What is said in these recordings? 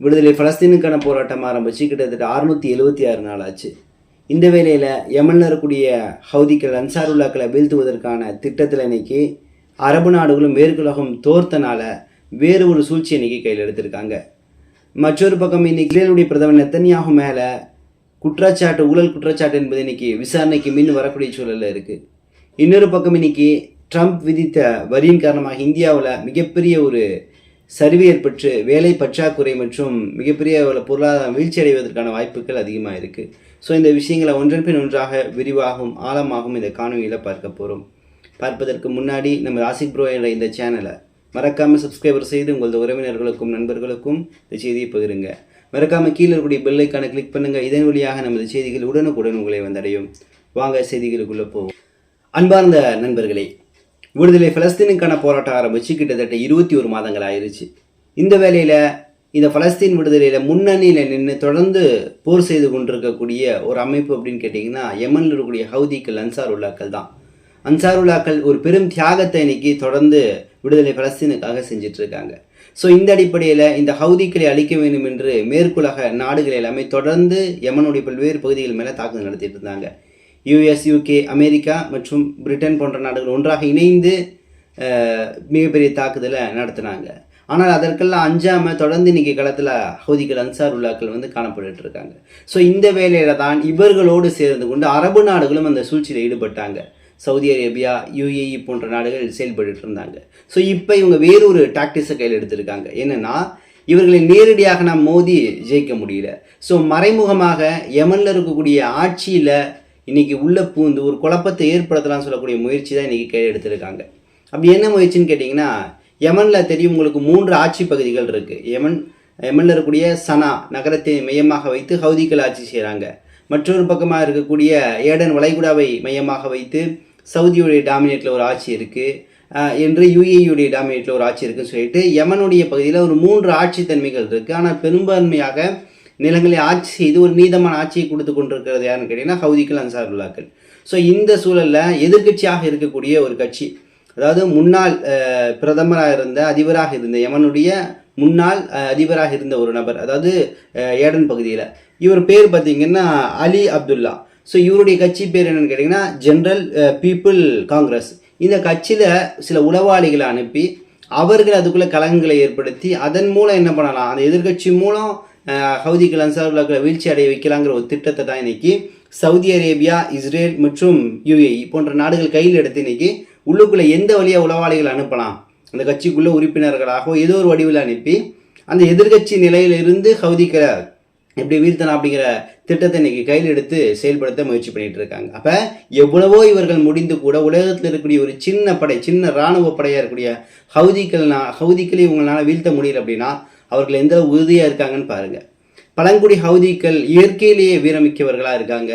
விடுதலை பலஸ்தீனுக்கான போராட்டம் ஆரம்பித்து கிட்டத்தட்ட அறுநூற்றி எழுபத்தி ஆறு நாள் ஆச்சு இந்த வேளையில் யமனில் இருக்கக்கூடிய ஹவுதிக்கள் அன்சாருல்லாக்களை வீழ்த்துவதற்கான திட்டத்தில் இன்னைக்கு அரபு நாடுகளும் மேற்குலகம் தோர்த்தனால வேறு ஒரு சூழ்ச்சி இன்னைக்கு கையில் எடுத்திருக்காங்க. மற்றொரு பக்கம் இன்னைக்கு இஸ்ரேலுடைய பிரதமர் நெத்தன்யாகு மேலே குற்றச்சாட்டு ஊழல் குற்றச்சாட்டு என்பது இன்னைக்கு விசாரணைக்கு மின் வரக்கூடிய சூழலில் இருக்குது இன்னொரு பக்கம் இன்னைக்கு ட்ரம்ப் விதித்த வரியின் காரணமாக இந்தியாவில் மிகப்பெரிய ஒரு சரிவு ஏற்பட்டு வேலை பற்றாக்குறை மற்றும் மிகப்பெரிய பொருளாதாரம் வீழ்ச்சி அடைவதற்கான வாய்ப்புகள் அதிகமாக இருக்குது ஸோ இந்த விஷயங்களை ஒன்றன் பின் ஒன்றாக விரிவாகவும் ஆழமாகவும் இந்த காணொலியில் பார்க்க போகிறோம் பார்ப்பதற்கு முன்னாடி நம்ம ராசிக் ப்ரோ என்ற இந்த சேனலை மறக்காமல் சப்ஸ்கிரைபர் செய்து உங்களது உறவினர்களுக்கும் நண்பர்களுக்கும் இந்த செய்தியை பகிருங்க. மறக்காமல் கீழே இருக்கக்கூடிய பெல்லைக்கான கிளிக் பண்ணுங்கள் இதன் வழியாக நமது செய்திகள் உடனுக்குடன் உங்களை வந்தடையும். வாங்க செய்திகளுக்குள்ளே போவோம். அன்பார்ந்த நண்பர்களே விடுதலை பலஸ்தீனுக்கான போராட்டம் ஆரம்பித்து கிட்டத்தட்ட இருபத்தி ஒரு மாதங்கள் ஆயிருச்சு. இந்த வேலையில் இந்த பலஸ்தீன் விடுதலையில் முன்னணியில் நின்று தொடர்ந்து போர் செய்து கொண்டிருக்கக்கூடிய ஒரு அமைப்பு அப்படின்னு கேட்டிங்கன்னா யமனில் இருக்கக்கூடிய ஹவுதிக்கள் அன்சார் உல்லாக்கள் தான். அன்சாருல்லாக்கள் ஒரு பெரும் தியாகத்தை இன்னைக்கு தொடர்ந்து விடுதலை பலஸ்தீனுக்காக செஞ்சுட்டு இருக்காங்க ஸோ இந்த அடிப்படையில் இந்த ஹவுதிக்களை அழிக்க வேண்டும் என்று மேற்குலக நாடுகள் எல்லாமே தொடர்ந்து யமனுடைய பல்வேறு பகுதிகள் மேலே தாக்குதல் நடத்திட்டு இருந்தாங்க. யுஎஸ் யூகே அமெரிக்கா மற்றும் பிரிட்டன் போன்ற நாடுகள் ஒன்றாக இணைந்து மிகப்பெரிய தாக்குதலை நடத்தினாங்க. ஆனால் அதற்கெல்லாம் அஞ்சாமல் தொடர்ந்து இன்றைக்கி களத்தில் ஹவுதிகள் அன்சார் உல்லாக்கள் வந்து காணப்பட்டு இருக்காங்க ஸோ இந்த வேலையில தான் இவர்களோடு சேர்ந்து கொண்டு அரபு நாடுகளும் அந்த சூழ்ச்சியில் ஈடுபட்டாங்க. சவுதி அரேபியா யுஏஇ போன்ற நாடுகள் செயல்பட்டு இருந்தாங்க ஸோ இப்போ இவங்க வேறொரு டாக்டிஸை கையில் எடுத்திருக்காங்க. என்னென்னா இவர்களை நேரடியாக நாம் மோதி ஜெயிக்க முடியல. ஸோ மறைமுகமாக யமனில் இருக்கக்கூடிய ஆட்சியில் இன்றைக்கி உள்ளே பூந்து ஒரு குழப்பத்தை ஏற்படுத்தலாம்னு சொல்லக்கூடிய முயற்சி தான் இன்றைக்கி கையில் எடுத்திருக்காங்க. அப்படி என்ன முயற்சின்னு கேட்டிங்கன்னா யமனில் தெரியும் உங்களுக்கு மூன்று ஆட்சி பகுதிகள் இருக்குது யமன் யமனில் இருக்கக்கூடிய சனா நகரத்தை மையமாக வைத்து ஹவுதிகள் ஆட்சி செய்கிறாங்க மற்றொரு பக்கமாக இருக்கக்கூடிய ஏடன் வளைகுடாவை மையமாக வைத்து சவுதியுடைய டாமினேட்டில் ஒரு ஆட்சி இருக்குது என்று யுஏயுடைய டாமினேட்டில் ஒரு ஆட்சி இருக்குன்னு சொல்லிட்டு யமனுடைய பகுதியில் ஒரு மூன்று ஆட்சி தன்மைகள் இருக்குது ஆனால் பெரும்பான்மையாக நிலங்களை ஆட்சி செய்து ஒரு நீதமான ஆட்சியை கொடுத்து கொண்டிருக்கிறது யாருன்னு கேட்டிங்கன்னா ஹவுதிகள் அன்சாருல்லாக்கள். ஸோ இந்த சூழலில் எதிர்க்கட்சியாக இருக்கக்கூடிய ஒரு கட்சி அதாவது முன்னாள் பிரதமராக இருந்த அதிபராக இருந்த யமனுடைய முன்னாள் அதிபராக இருந்த ஒரு நபர் அதாவது ஏடன் பகுதியில். இவர் பேர் பார்த்தீங்கன்னா அலி அப்துல்லா. ஸோ இவருடைய கட்சி பேர் என்னன்னு கேட்டிங்கன்னா ஜென்ரல் பீப்புள் காங்கிரஸ் இந்த கட்சியில் சில உளவாளிகளை அனுப்பி அவர்கள் அதுக்குள்ளே கலகங்களை ஏற்படுத்தி அதன் மூலம் என்ன பண்ணலாம்? அந்த எதிர்க்கட்சி மூலம் அஹ், ஹவுதிகள் அன்சாருல்லாக்களை வீழ்ச்சி அடைய வைக்கலாங்கிற ஒரு திட்டத்தை தான் இன்னைக்கு சவுதி அரேபியா இஸ்ரேல் மற்றும் யுஏஇ போன்ற நாடுகள் கையில் எடுத்து இன்னைக்கு உள்ளுக்குள்ளே எந்த வழியாக உளவாளிகள் அனுப்பலாம்? அந்த கட்சிக்குள்ளே உறுப்பினர்களாகவோ ஏதோ ஒரு வடிவில் அனுப்பி அந்த எதிர்க்கட்சி நிலையிலிருந்து ஹவுதிகளை எப்படி வீழ்த்தலாம் அப்படிங்கிற திட்டத்தை இன்னைக்கு கையில் எடுத்து செயல்படுத்த முயற்சி பண்ணிட்டு இருக்காங்க. அப்போ எவ்வளவோ இவர்கள் முடிந்து கூட உலகத்தில் இருக்கக்கூடிய ஒரு சின்ன படை சின்ன இராணுவ படையாக இருக்கக்கூடிய ஹவுதிக்கள்னா ஹவுதிக்களை இவங்களால வீழ்த்த முடியல அப்படின்னா அவர்கள் எந்த உறுதியாக இருக்காங்கன்னு பாருங்கள் பழங்குடி ஹவுதிக்கள் இயற்கையிலேயே வீரமிக்கவர்களாக இருக்காங்க.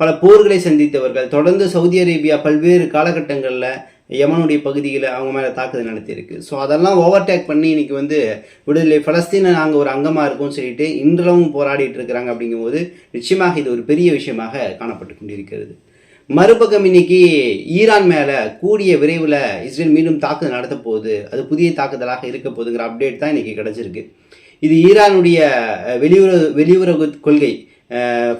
பல போர்களை சந்தித்தவர்கள் தொடர்ந்து சவுதி அரேபியா பல்வேறு காலகட்டங்களில் யமனுடைய பகுதியில் அவங்க மேலே தாக்குதல் நடத்தியிருக்கு. ஸோ அதெல்லாம் ஓவர்டேக் பண்ணி இன்றைக்கி வந்து விடுதலை ஃபலஸ்தீனை நாங்கள் ஒரு அங்கமாக இருக்கோம்னு சொல்லிட்டு இன்றளவும் போராடிட்டு இருக்கிறாங்க அப்படிங்கும்போது நிச்சயமாக இது ஒரு பெரிய விஷயமாக காணப்பட்டு கொண்டிருக்கிறது. மறுபக்கம் இன்னைக்கு ஈரான் மேலே கூடிய விரைவில் இஸ்ரேல் மீண்டும் தாக்குதல் நடத்த போகுது. அது புதிய தாக்குதலாக இருக்க போகுதுங்கிற அப்டேட் தான் இன்னைக்கு கிடச்சிருக்கு. இது ஈரானுடைய வெளியுறவு வெளியுறவு கொள்கை.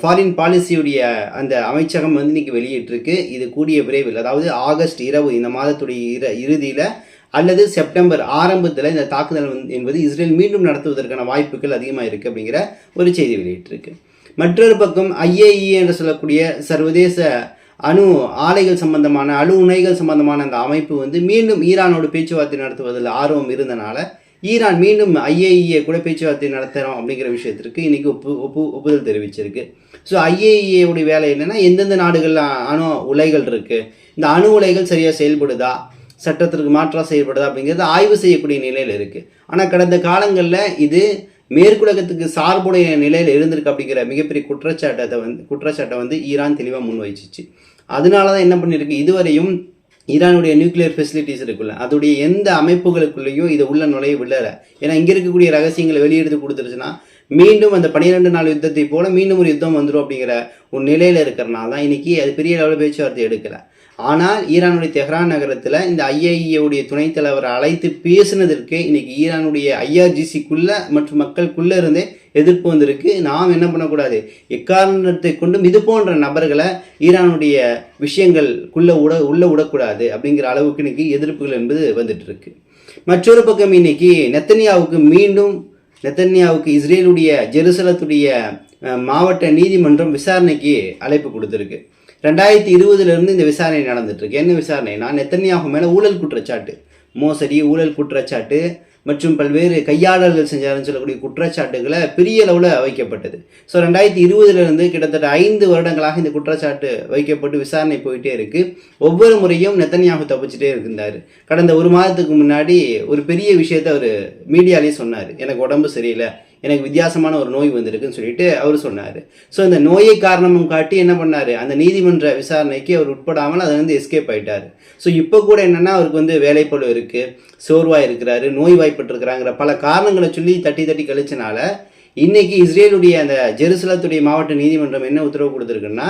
ஃபாரின் பாலிசியுடைய அந்த அமைச்சகம் வந்து இன்னைக்கு வெளியிட்டிருக்கு. இது கூடிய விரைவில் அதாவது ஆகஸ்ட் இரவு இந்த மாதத்துடைய இர இறுதியில் அல்லது செப்டம்பர் ஆரம்பத்தில் இந்த தாக்குதல் என்பது இஸ்ரேல் மீண்டும் நடத்துவதற்கான வாய்ப்புகள் அதிகமாக இருக்குது அப்படிங்கிற ஒரு செய்தி வெளியிட்டிருக்கு. மற்றொரு பக்கம் ஐஏஇ என்று சொல்லக்கூடிய சர்வதேச அணு ஆலைகள் சம்பந்தமான அணு உணைகள் சம்பந்தமான அந்த அமைப்பு வந்து மீண்டும் ஈரானோடு பேச்சுவார்த்தை நடத்துவதில் ஆர்வம் இருந்தனால ஈரான் மீண்டும் ஐஏஇஏ கூட பேச்சுவார்த்தை நடத்துகிறோம் அப்படிங்கிற விஷயத்திற்கு இன்றைக்கி ஒப்பு ஒப்பு ஒப்புதல் தெரிவிச்சிருக்கு. ஸோ ஐஏஇஏவுடைய வேலை என்னென்னா எந்தெந்த நாடுகளில் அணு உலைகள் இருக்குது இந்த அணு உலைகள் சரியாக செயல்படுதா சட்டத்திற்கு மாற்றாக செயல்படுதா அப்படிங்கிறது ஆய்வு செய்யக்கூடிய நிலையில் இருக்குது ஆனால் கடந்த காலங்களில் இது மேற்குலகத்துக்கு சார்புடைய நிலையில் இருந்திருக்கு அப்படிங்கிற மிகப்பெரிய குற்றச்சாட்டத்தை வந்து குற்றச்சாட்டை வந்து ஈரான் தெளிவாக முன்வைச்சிச்சு. அதனால தான் என்ன பண்ணியிருக்கு இதுவரையும் ஈரானுடைய நியூக்ளியர் ஃபெசிலிட்டிஸ் இருக்குல்ல அதோடைய எந்த அமைப்புகளுக்குள்ளேயும் இதை உள்ள நுழைய விடலை. ஏன்னா இங்கே இருக்கக்கூடிய ரகசியங்களை வெளியெடுத்து கொடுத்துருச்சுன்னா மீண்டும் அந்த பன்னிரெண்டு நாள் யுத்தத்தை போல மீண்டும் ஒரு யுத்தம் வந்துடும் அப்படிங்கிற ஒரு நிலையில் இருக்கிறனால தான் இன்னைக்கு அது பெரிய லெவலில் பேச்சுவார்த்தை எடுக்கலை. ஆனால் ஈரானுடைய தெஹ்ரான் நகரத்தில் இந்த ஐஏஇஏவுடைய துணைத் தலைவரை அழைத்து பேசினதற்கு இன்னைக்கு ஈரானுடைய ஐஆர்ஜிசிக்குள்ளே மற்றும் மக்களுக்குள்ளே இருந்தே எதிர்ப்பு வந்திருக்கு. நாம் என்ன பண்ணக்கூடாது? எக்காரணத்தை கொண்டும் இது போன்ற நபர்களை ஈரானுடைய விஷயங்களுக்குள்ளே உட உள்ளே விடக்கூடாது அப்படிங்கிற அளவுக்கு இன்னைக்கு எதிர்ப்புகள் என்பது வந்துட்டு இருக்கு மற்றொரு பக்கம் இன்னைக்கு நெத்தனியாவுக்கு மீண்டும் நெத்தன்யாவுக்கு இஸ்ரேலுடைய ஜெருசலத்துடைய மாவட்ட நீதிமன்றம் விசாரணைக்கு அழைப்பு கொடுத்துருக்கு. ரெண்டாயிரத்தி இருபதுலேருந்து இந்த விசாரணை நடந்துட்டுருக்கு. என்ன விசாரணைனா நெத்தன்யாகு மேலே ஊழல் குற்றச்சாட்டு மோசடி ஊழல் குற்றச்சாட்டு மற்றும் பல்வேறு கையாளர்கள் செஞ்சாருன்னு சொல்லக்கூடிய குற்றச்சாட்டுகளை பெரிய அளவில் வைக்கப்பட்டது. ஸோ ரெண்டாயிரத்தி இருபதுலேருந்து கிட்டத்தட்ட ஐந்து வருடங்களாக இந்த குற்றச்சாட்டு வைக்கப்பட்டு விசாரணை போயிட்டே இருக்குது ஒவ்வொரு முறையும் நெத்தனியாக தப்பிச்சுட்டே இருந்தார். கடந்த ஒரு மாதத்துக்கு முன்னாடி ஒரு பெரிய விஷயத்தை அவர் மீடியாலேயே சொன்னார். எனக்கு உடம்பு சரியில்லை எனக்கு வித்தியாசமான ஒரு நோய் வந்திருக்குன்னு சொல்லிட்டு அவர் சொன்னார். ஸோ அந்த நோயை காரணமும் காட்டி என்ன பண்ணார்? அந்த நீதிமன்ற விசாரணைக்கு அவர் உட்படாமல் அதை வந்து எஸ்கேப் ஆயிட்டார். ஸோ இப்போ கூட என்னென்னா அவருக்கு வந்து வேலைப்பழு இருக்குது சோர்வாக இருக்கிறாரு நோய்வாய்ப்பட்டிருக்கிறாங்கிற பல காரணங்களை சொல்லி தட்டி தட்டி கழிச்சனால இன்றைக்கி இஸ்ரேலுடைய அந்த ஜெருசலத்துடைய மாவட்ட நீதிமன்றம் என்ன உத்தரவு கொடுத்துருக்குன்னா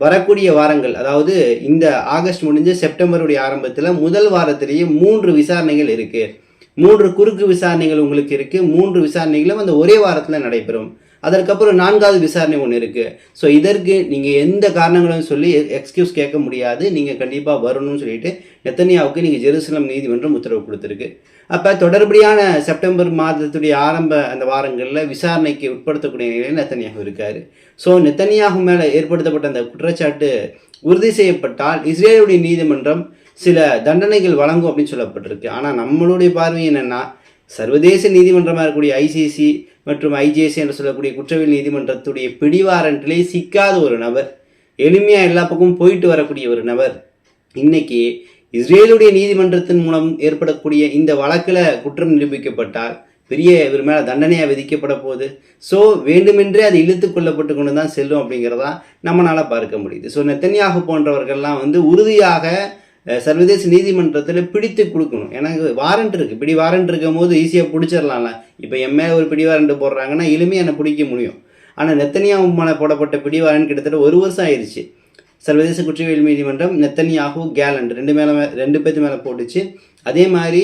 வரக்கூடிய வாரங்கள் அதாவது இந்த ஆகஸ்ட் முடிஞ்ச செப்டம்பருடைய ஆரம்பத்தில் முதல் வாரத்திலேயே மூன்று விசாரணைகள் இருக்குது மூன்று குறுக்கு விசாரணைகள் உங்களுக்கு இருக்கு. மூன்று விசாரணைகளும் அந்த ஒரே வாரத்தில் நடைபெறும். அதற்கப்புறம் நான்காவது விசாரணை ஒன்று இருக்குது ஸோ இதற்கு நீங்கள் எந்த காரணங்களும் சொல்லி எக்ஸ்கியூஸ் கேட்க முடியாது. நீங்கள் கண்டிப்பாக வரணும்னு சொல்லிட்டு நெத்தனியாவுக்கு நீங்கள் ஜெருசலம் நீதிமன்றம் உத்தரவு கொடுத்துருக்கு. அப்போ தொடர்படியான செப்டம்பர் மாதத்துடைய ஆரம்ப அந்த வாரங்களில் விசாரணைக்கு உட்படுத்தக்கூடிய நிலையில் நெத்தனியாகு இருக்கார். ஸோ நெத்தனியாகு மேலே ஏற்படுத்தப்பட்ட அந்த குற்றச்சாட்டு உறுதி செய்யப்பட்டால் இஸ்ரேலுடைய நீதிமன்றம் சில தண்டனைகள் வழங்கும் அப்படின்னு சொல்லப்பட்டிருக்கு. ஆனால் நம்மளுடைய பார்வை என்னென்னா சர்வதேச நீதிமன்றமாக இருக்கக்கூடிய ஐசிசி மற்றும் ஐஜேசி என்று சொல்லக்கூடிய குற்றவியல் நீதிமன்றத்துடைய பிடிவாரண்டிலே சிக்காத ஒரு நபர் எளிமையாக எல்லா பக்கமும் போயிட்டு வரக்கூடிய ஒரு நபர். இன்னைக்கு இஸ்ரேலுடைய நீதிமன்றத்தின் மூலம் ஏற்படக்கூடிய இந்த வழக்கில் குற்றம் நிரூபிக்கப்பட்டால் பெரிய இவர் மேலே தண்டனையாக விதிக்கப்பட போகுது. ஸோ வேண்டுமென்றே அது இழுத்து கொள்ளப்பட்டு கொண்டு தான் செல்லும் அப்படிங்கிறதா நம்மளால் பார்க்க முடியுது. ஸோ நெத்தனியாக போன்றவர்கள்லாம் வந்து உறுதியாக சர்வதேச நீதிமன்றத்தில் பிடித்து கொடுக்கணும். எனக்கு வாரண்ட் இருக்குது பிடி வாரண்ட் இருக்கும் போது ஈஸியாக பிடிச்சிடலாம்ல. இப்போ எம் மேலே ஒரு பிடி வாரண்ட் போடுறாங்கன்னா எளிமையாக என்னை பிடிக்க முடியும். ஆனால் நெத்தனியா உமான போடப்பட்ட பிடி வாரண்ட் கிட்டத்தட்ட ஒரு வருஷம் ஆயிடுச்சு சர்வதேச குற்றவியல் நீதிமன்றம் நெத்தனியாகு கேலண்ட் ரெண்டு மேலே ரெண்டு பேர்த்து மேலே போட்டுச்சு. அதே மாதிரி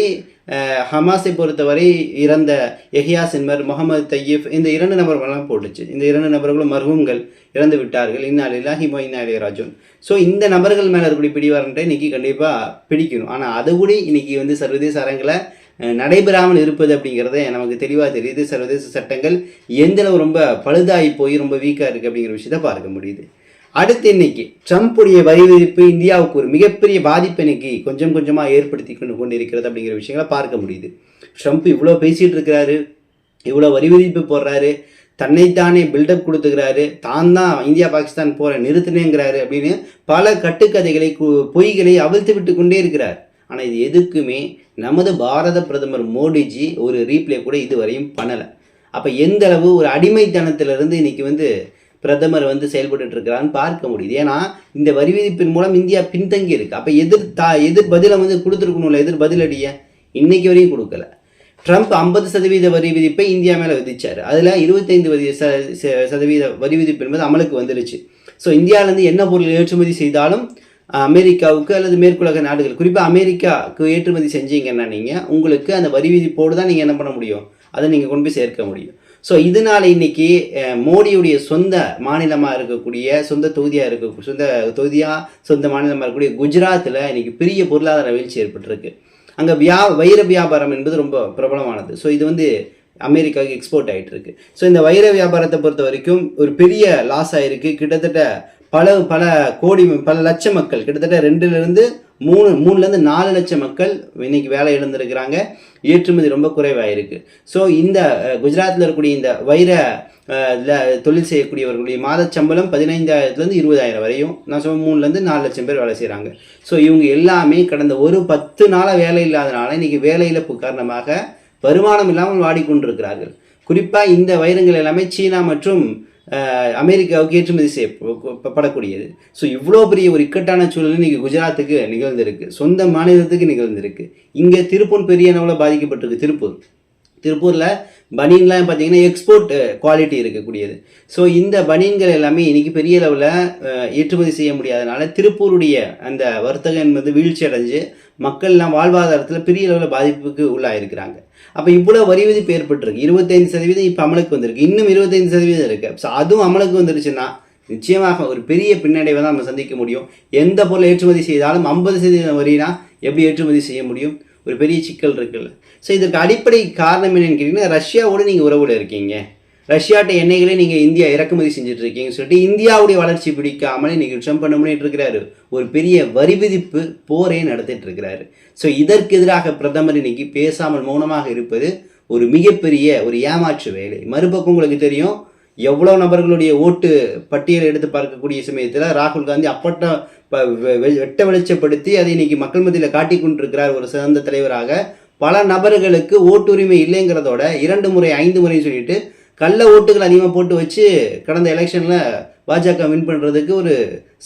ஹமாஸை பொறுத்தவரை இறந்த எஹியா சின்மர் முகமது தையீப் இந்த இரண்டு நபர்களெல்லாம் போட்டுச்சு. இந்த இரண்டு நபர்களும் மர்ஹூம்கள் இறந்து விட்டார்கள். இன்னாலில்லா ஹிமோ இன்னாலே ராஜோன் ஸோ இந்த நபர்கள் மேலே இருக்கக்கூடிய பிடிவாரன்ட்டை இன்னைக்கு கண்டிப்பாக பிடிக்கணும். ஆனால் அது கூட இன்னைக்கு வந்து சர்வதேச அரங்கில் நடைபெறாமல் இருப்பது அப்படிங்கிறத நமக்கு தெளிவாக தெரியுது. சர்வதேச சட்டங்கள் எந்தளவு ரொம்ப பழுதாகி போய் ரொம்ப வீக்காக இருக்குது அப்படிங்கிற விஷயத்தை பார்க்க முடியுது. அடுத்து இன்னைக்கு ட்ரம்ப்புடைய வரி விதிப்பு இந்தியாவுக்கு ஒரு மிகப்பெரிய பாதிப்பு இன்னைக்கு கொஞ்சம் கொஞ்சமாக ஏற்படுத்தி கொண்டு கொண்டிருக்கிறது அப்படிங்கிற விஷயங்களை பார்க்க முடியுது. ட்ரம்ப் இவ்வளோ பேசிகிட்டு இருக்கிறாரு இவ்வளோ வரி விதிப்பு போடுறாரு தன்னைத்தானே பில்டப் கொடுத்துக்கிறாரு தான் தான் இந்தியா பாகிஸ்தான் போகிற நிறுத்தினேங்கிறாரு அப்படின்னு பல கட்டுக்கதைகளை கு- பொய்களை அவிழ்த்து விட்டு கொண்டே இருக்கிறார். ஆனால் இது எதுக்குமே நமது பாரத பிரதமர் மோடிஜி ஒரு ரீப்ளே கூட இதுவரையும் பண்ணலை. அப்போ எந்த அளவு ஒரு அடிமைத்தனத்திலிருந்து இன்னைக்கு வந்து பிரதமர் வந்து செயல்பட்டு இருக்கிறான்னு பார்க்க முடியுது. ஏன்னா இந்த வரி விதிப்பின் மூலம் இந்தியா பின்தங்கி இருக்கு அப்போ எதிர் தா எதிர் பதிலை வந்து கொடுத்துருக்கணும்ல எதிர் பதிலடிய? இன்னைக்கு வரையும் கொடுக்கல. ட்ரம்ப் ஐம்பது சதவீத வரி விதிப்பை இந்தியா மேலே விதிச்சார். அதில் இருபத்தைந்து வரி சதவீத வரி விதிப்பு என்பது அமலுக்கு வந்துருச்சு. ஸோ இந்தியாவிலேருந்து என்ன பொருள் ஏற்றுமதி செய்தாலும் அமெரிக்காவுக்கு அல்லது மேற்குலக நாடுகள் குறிப்பாக அமெரிக்காவுக்கு ஏற்றுமதி செஞ்சீங்கன்னா நீங்கள் உங்களுக்கு அந்த வரி விதிப்போடு தான் நீங்கள் என்ன பண்ண முடியும்? அதை நீங்கள் கொண்டு போய் சேர்க்க முடியும். ஸோ இதனால இன்னைக்கு மோடியுடைய சொந்த மாநிலமாக இருக்கக்கூடிய சொந்த தொகுதியாக இருக்க சொந்த தொகுதியாக சொந்த மாநிலமாக இருக்கக்கூடிய குஜராத்தில் இன்னைக்கு பெரிய பொருளாதார வீழ்ச்சி ஏற்பட்டிருக்கு. அங்கே வியா வைர வியாபாரம் என்பது ரொம்ப பிரபலமானது. ஸோ இது வந்து அமெரிக்காவுக்கு எக்ஸ்போர்ட் ஆகிட்டு இருக்கு ஸோ இந்த வைர வியாபாரத்தை பொறுத்த வரைக்கும் ஒரு பெரிய லாஸ் ஆகிருக்கு கிட்டத்தட்ட பல பல கோடி பல லட்ச மக்கள் கிட்டத்தட்ட ரெண்டுலேருந்து மூணு மூணுலேருந்து நாலு லட்சம் மக்கள் இன்னைக்கு வேலை இழந்திருக்கிறாங்க. ஏற்றுமதி ரொம்ப குறைவாயிருக்கு. ஸோ இந்த குஜராத்தில் இருக்கக்கூடிய இந்த வைர இதில் தொழில் செய்யக்கூடியவர்களுடைய மாத சம்பளம் பதினைந்தாயிரத்துலேருந்து இருபதாயிரம் வரையும் நான் சொல்ல மூணுலேருந்து நாலு லட்சம் பேர் வேலை செய்கிறாங்க ஸோ இவங்க எல்லாமே கடந்த ஒரு பத்து நாளாக வேலை இல்லாதனால இன்றைக்கி வேலை இழப்பு காரணமாக வருமானம் இல்லாமல் வாடிக்கொண்டிருக்கிறார்கள். குறிப்பாக இந்த வைரங்கள் எல்லாமே சீனா மற்றும் அமெரிக்காவுக்கு ஏற்றுமதி செய்யப்படக்கூடியது ஸோ இவ்வளோ பெரிய ஒரு இக்கட்டான சூழல் இன்றைக்கி குஜராத்துக்கு நிகழ்ந்திருக்கு. சொந்த மாநிலத்துக்கு நிகழ்ந்திருக்கு. இங்கே திருப்பூர் பெரிய அளவில் பாதிக்கப்பட்டிருக்கு. திருப்பூர். திருப்பூரில் பனியன்லாம் பார்த்தீங்கன்னா எக்ஸ்போர்ட் குவாலிட்டி இருக்கக்கூடியது. ஸோ இந்த பனியன்கள் எல்லாமே இன்றைக்கி பெரிய அளவில் ஏற்றுமதி செய்ய முடியாதனால திருப்பூருடைய அந்த வர்த்தகம் என்பது வீழ்ச்சி அடைஞ்சு மக்கள்லாம் வாழ்வாதாரத்தில் பெரிய அளவில் பாதிப்புக்கு உள்ளாயிருக்கிறாங்க. அப்போ இவ்வளோ வரி விதிப்பு ஏற்பட்டிருக்கு. இருபத்தைந்து சதவீதம் இப்போ அமலுக்கு வந்திருக்கு. இன்னும் இருபத்தைந்து சதவீதம் இருக்கு. ஸோ அதுவும் அமலுக்கு வந்துருச்சுன்னா நிச்சயமாக ஒரு பெரிய பின்னடைவை தான் நம்ம சந்திக்க முடியும். எந்த பொருள் ஏற்றுமதி செய்தாலும் ஐம்பது சதவீதம் வரினா எப்படி ஏற்றுமதி செய்ய முடியும்? ஒரு பெரிய சிக்கல் இருக்குல்ல. ஸோ இதற்கு அடிப்படை காரணம் என்னன்னு கேட்டிங்கன்னா ரஷ்யாவோடு நீங்கள் உறவுல இருக்கீங்க. ரஷ்யாட்ட எண்ணெய்களை நீங்கள் இந்தியா இறக்குமதி செஞ்சுட்டு இருக்கீங்கன்னு சொல்லிட்டு இந்தியாவுடைய வளர்ச்சி பிடிக்காமல் இன்னைக்கு ட்ரம்ப் என்ன பண்ணிட்டு இருக்கிறாரு ஒரு பெரிய வரி விதிப்பு போரே நடத்திட்டு இருக்கிறாரு ஸோ இதற்கு எதிராக பிரதமர் இன்னைக்கு பேசாமல் மௌனமாக இருப்பது ஒரு மிகப்பெரிய ஒரு ஏமாற்று வேலை. மறுபக்கம் உங்களுக்கு தெரியும் எவ்வளோ நபர்களுடைய ஓட்டு பட்டியலை எடுத்து பார்க்கக்கூடிய சமயத்தில் ராகுல் காந்தி அப்பட்ட வெ- வெட்ட வெளிச்சப்படுத்தி அதை இன்னைக்கு மக்கள் மத்தியில் காட்டி கொண்டிருக்கிறார் ஒரு சிறந்த தலைவராக. பல நபர்களுக்கு ஓட்டுரிமை இல்லைங்கிறதோட இரண்டு முறை ஐந்து முறைன்னு சொல்லிட்டு கள்ள ஓட்டுகள் அதிகமாக போட்டு வச்சு கடந்த எலெக்ஷனில் பாஜக வின் பண்ணுறதுக்கு ஒரு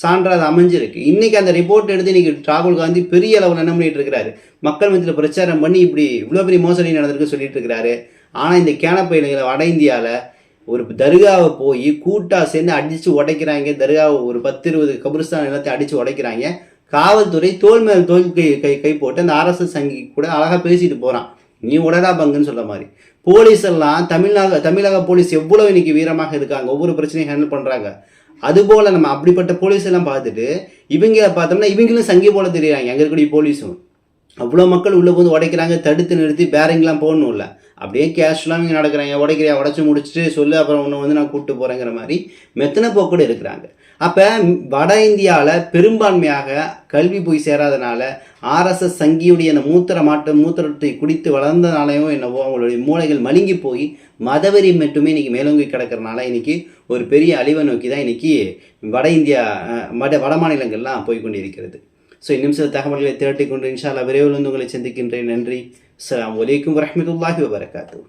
சான்றாக அது அமைஞ்சிருக்கு. இன்றைக்கி அந்த ரிப்போர்ட் எடுத்து இன்றைக்கி ராகுல் காந்தி பெரிய அளவில் என்ன பண்ணிகிட்டு இருக்கிறாரு? மக்கள் மத்தியில் பிரச்சாரம் பண்ணி இப்படி இவ்வளோ பெரிய மோசடி நடந்திருக்கு சொல்லிட்டு இருக்கிறாரு. ஆனால் இந்த கேனப்பயில்களை வட இந்தியாவில் ஒரு தர்காவை போய் கூட்டாக சேர்ந்து அடித்து உடைக்கிறாங்க. தர்காவை ஒரு பத்து இருபது கபிரிஸ்தான் எல்லாத்தையும் அடித்து உடைக்கிறாங்க. காவல்துறை தோல் மேல் தோல் கை கை கை போட்டு அந்த ஆர்எஸ்எஸ் சங்கி கூட அழகாக பேசிட்டு போகிறான் நீ உடடா பங்குன்னு சொல்ல மாதிரி. போலீஸ் எல்லாம் தமிழ்நாடு தமிழக போலீஸ் எவ்வளவு இன்னைக்கு வீரமாக இருக்காங்க? ஒவ்வொரு பிரச்சனையும் ஹேண்டில் பண்ணுறாங்க அதுபோல் நம்ம அப்படிப்பட்ட போலீஸ் எல்லாம் பார்த்துட்டு இவங்கள பார்த்தோம்னா இவங்களும் சங்கி போல தெரியுறாங்க. அங்கே இருக்கக்கூடிய போலீஸும். அவ்வளோ மக்கள் உள்ளே வந்து உடைக்கிறாங்க தடுத்து நிறுத்தி பேரிங்லாம் போடணும்ல. அப்படியே கேஷ்லாம் இங்கே நடக்கிறாங்க. உடைக்கிறியா? உடச்சி முடிச்சுட்டு சொல்லு அப்புறம் உன்னை வந்து நான் கூப்பிட்டு போகிறேங்கிற மாதிரி மெத்தனை போக்கூட இருக்கிறாங்க. அப்போ வட இந்தியாவில் பெரும்பான்மையாக கல்வி போய் சேராதனால ஆர்எஸ்எஸ் சங்கியுடைய அந்த மூத்திர மாட்டு மூத்திரத்தை குடித்து வளர்ந்தனாலையும் என்னவோ அவங்களுடைய மூளைகள் மலுங்கி போய் மதவெறி மட்டுமே இன்றைக்கி மேலோங்கி கிடக்கிறனால இன்றைக்கி ஒரு பெரிய அழிவை நோக்கி தான் இன்றைக்கி வட இந்தியா வட வட மாநிலங்கள்லாம் போய் ஸோ இன்னும் சில தகவல்களை திரட்டிக்கொண்டு கொண்டு இன்ஷா விரைவில் வந்து உங்களை சந்திக்கின்றேன். நன்றி. அஸ்லாம் வலைக்கம் வரமத்துல்லாஹி வபரகாத்துஹு.